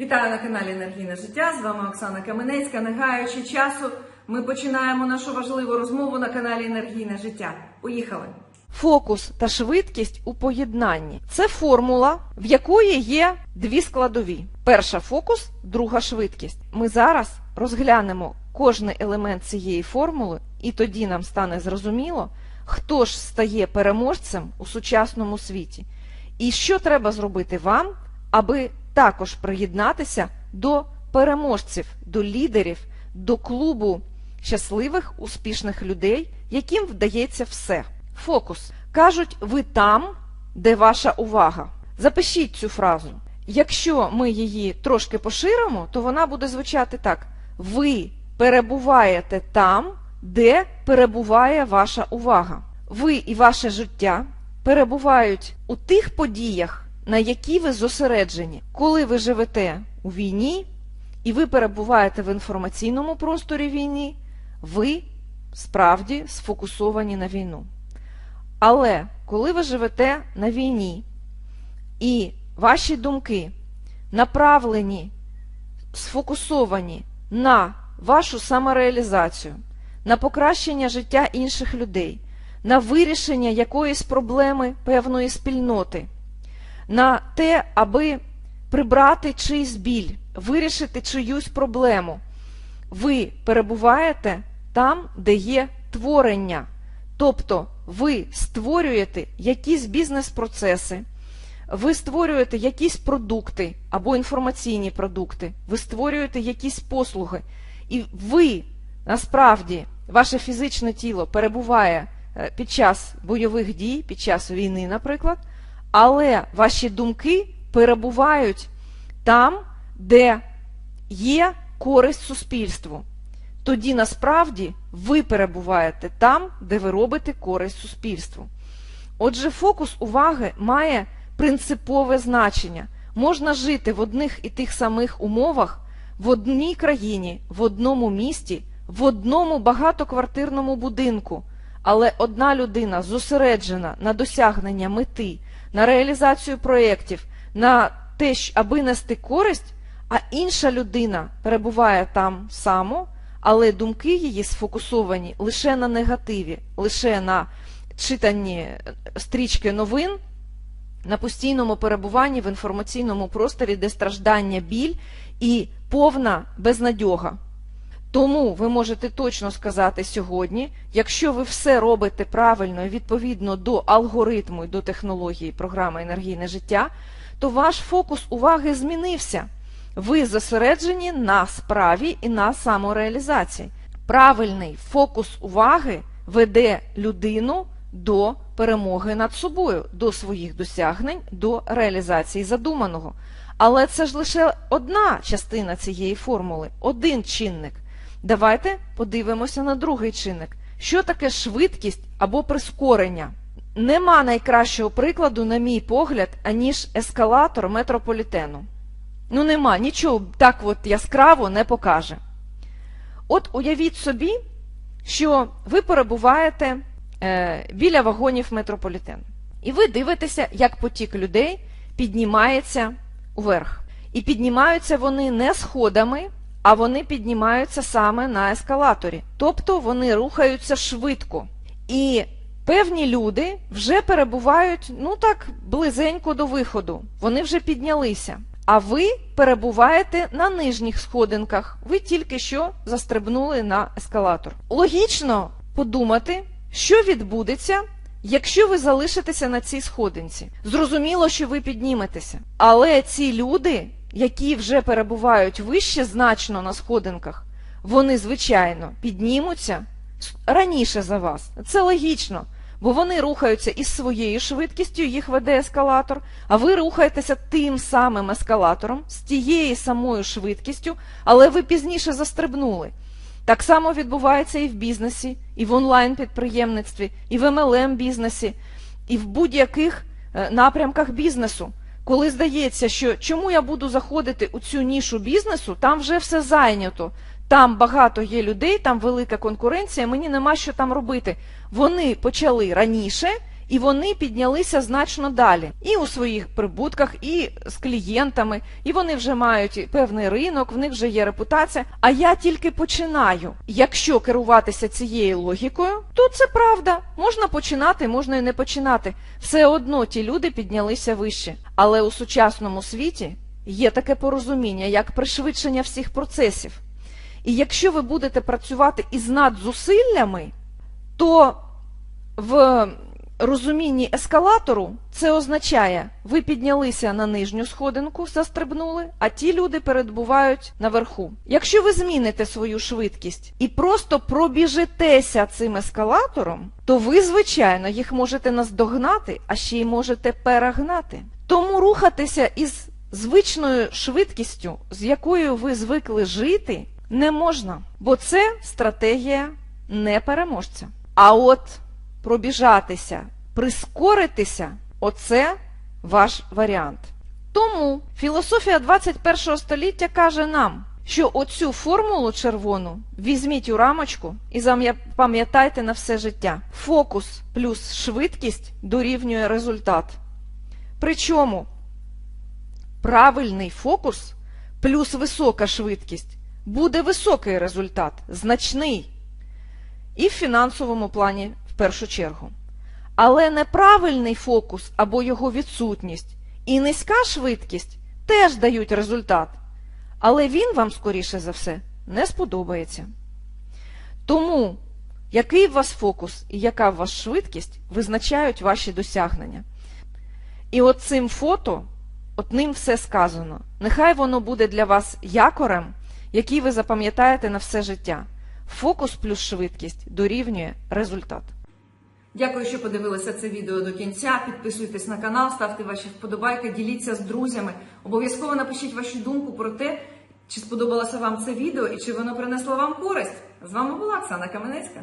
Вітаю на каналі Енергійне життя. З вами Оксана Каменецька. Не гаючи часу, ми починаємо нашу важливу розмову на каналі Енергійне життя. Поїхали! Фокус та швидкість у поєднанні це формула, в якої є дві складові: перша фокус, друга швидкість. Ми зараз розглянемо кожний елемент цієї формули, і тоді нам стане зрозуміло, хто ж стає переможцем у сучасному світі, і що треба зробити вам, аби також приєднатися до переможців, до лідерів, до клубу щасливих, успішних людей, яким вдається все. Фокус. Кажуть, ви там, де ваша увага. Запишіть цю фразу. Якщо ми її трошки поширимо, то вона буде звучати так: ви перебуваєте там, де перебуває ваша увага. Ви і ваше життя перебувають у тих подіях, на які ви зосереджені. Коли ви живете у війні і ви перебуваєте в інформаційному просторі війни, ви справді сфокусовані на війну. Але коли ви живете на війні і ваші думки направлені, сфокусовані на вашу самореалізацію, на покращення життя інших людей, на вирішення якоїсь проблеми певної спільноти, на те, аби прибрати чийсь біль, вирішити чиюсь проблему, ви перебуваєте там, де є творення. Тобто ви створюєте якісь бізнес-процеси, ви створюєте якісь продукти або інформаційні продукти, ви створюєте якісь послуги, і ви насправді, ваше фізичне тіло перебуває е, під час бойових дій, під час війни, наприклад, але ваші думки перебувають там, де є користь суспільству тоді насправді ви перебуваєте там, де ви робите користь суспільству. Отже, фокус уваги має принципове значення. Можна жити в одних і тих самих умовах в одній країні, в одному місті, в одному багатоквартирному будинку, але одна людина зосереджена на досягнення мети, на реалізацію проєктів, на те, аби нести користь, а інша людина перебуває там само але думки її сфокусовані лише на негативі, лише на читанні стрічки новин, на постійному перебуванні в інформаційному просторі, де страждання, біль і повна безнадьога. Тому ви можете точно сказати сьогодні, якщо ви все робите правильно і відповідно до алгоритму і до технології програми енергійне життя, то ваш фокус уваги змінився. Ви зосереджені на справі і на самореалізації. Правильний фокус уваги веде людину до перемоги над собою, до своїх досягнень, до реалізації задуманого. Але це ж лише одна частина цієї формули, один чинник. Давайте подивимося на другий чинник. Що таке швидкість або прискорення? Нема найкращого прикладу, на мій погляд, аніж ескалатор метрополітену. Ну, нема, нічого так от яскраво не покаже. От уявіть собі, що ви перебуваєте е, біля вагонів метрополітену. І ви дивитеся, як потік людей піднімається вверх. І піднімаються вони не сходами, а вони піднімаються саме на ескалаторі. Тобто вони рухаються швидко. І певні люди вже перебувають, ну так, близенько до виходу. Вони вже піднялися. А ви перебуваєте на нижніх сходинках. Ви тільки що застрибнули на ескалатор. Логічно подумати, що відбудеться, якщо ви залишитеся на цій сходинці. Зрозуміло, що ви підніметеся. Але ці люди, які вже перебувають вище значно на сходинках, вони, звичайно, піднімуться раніше за вас. Це логічно бо вони рухаються із своєю швидкістю, їх веде ескалатор, а ви рухаєтеся тим самим ескалатором з тією самою швидкістю, але ви пізніше застрибнули. Так само відбувається і в бізнесі, і в онлайн-підприємництві, і в MLM бізнесі, і в будь-яких е, напрямках бізнесу. Коли здається, що чому я буду заходити у цю нішу бізнесу, там вже все зайнято. Там багато є людей, там велика конкуренція, мені нема що там робити. Вони почали раніше і вони піднялися значно далі. І у своїх прибутках, і з клієнтами, і вони вже мають певний ринок, в них вже є репутація. А я тільки починаю. Якщо керуватися цією логікою, то це правда. Можна починати, можна і не починати. Все одно ті люди піднялися вище. Але у сучасному світі є таке порозуміння, як пришвидшення всіх процесів. І якщо ви будете працювати із надзусиллями, то в розумінні ескалатору це означає, ви піднялися на нижню сходинку, застрибнули, а ті люди перебувають наверху. Якщо ви зміните свою швидкість і просто пробіжитеся цим ескалатором, то ви, звичайно, їх можете наздогнати, а ще й можете перегнати. Тому рухатися із звичною швидкістю, з якою ви звикли жити, не можна, бо це стратегія непереможця. А от пробіжатися, прискоритися оце ваш варіант. Тому філософія 21 століття каже нам, що оцю формулу червону візьміть у рамочку і запам'ятайте на все життя. Фокус плюс швидкість дорівнює результат. Причому правильний фокус плюс висока швидкість буде високий результат, значний. І в фінансовому плані першу чергу. Але неправильний фокус або його відсутність і низька швидкість теж дають результат. Але він вам, скоріше за все, не сподобається. Тому, який у вас фокус і яка у вас швидкість, визначають ваші досягнення. І от цим фото, от ним все сказано. Нехай воно буде для вас якорем, який ви запам'ятаєте на все життя. Фокус плюс швидкість дорівнює результат. Дякую, що подивилися це відео до кінця. Підписуйтесь на канал, ставте ваші вподобайки, діліться з друзями. Обов'язково напишіть вашу думку про те, чи сподобалося вам це відео і чи воно принесло вам користь. З вами була Оксана Каменецька.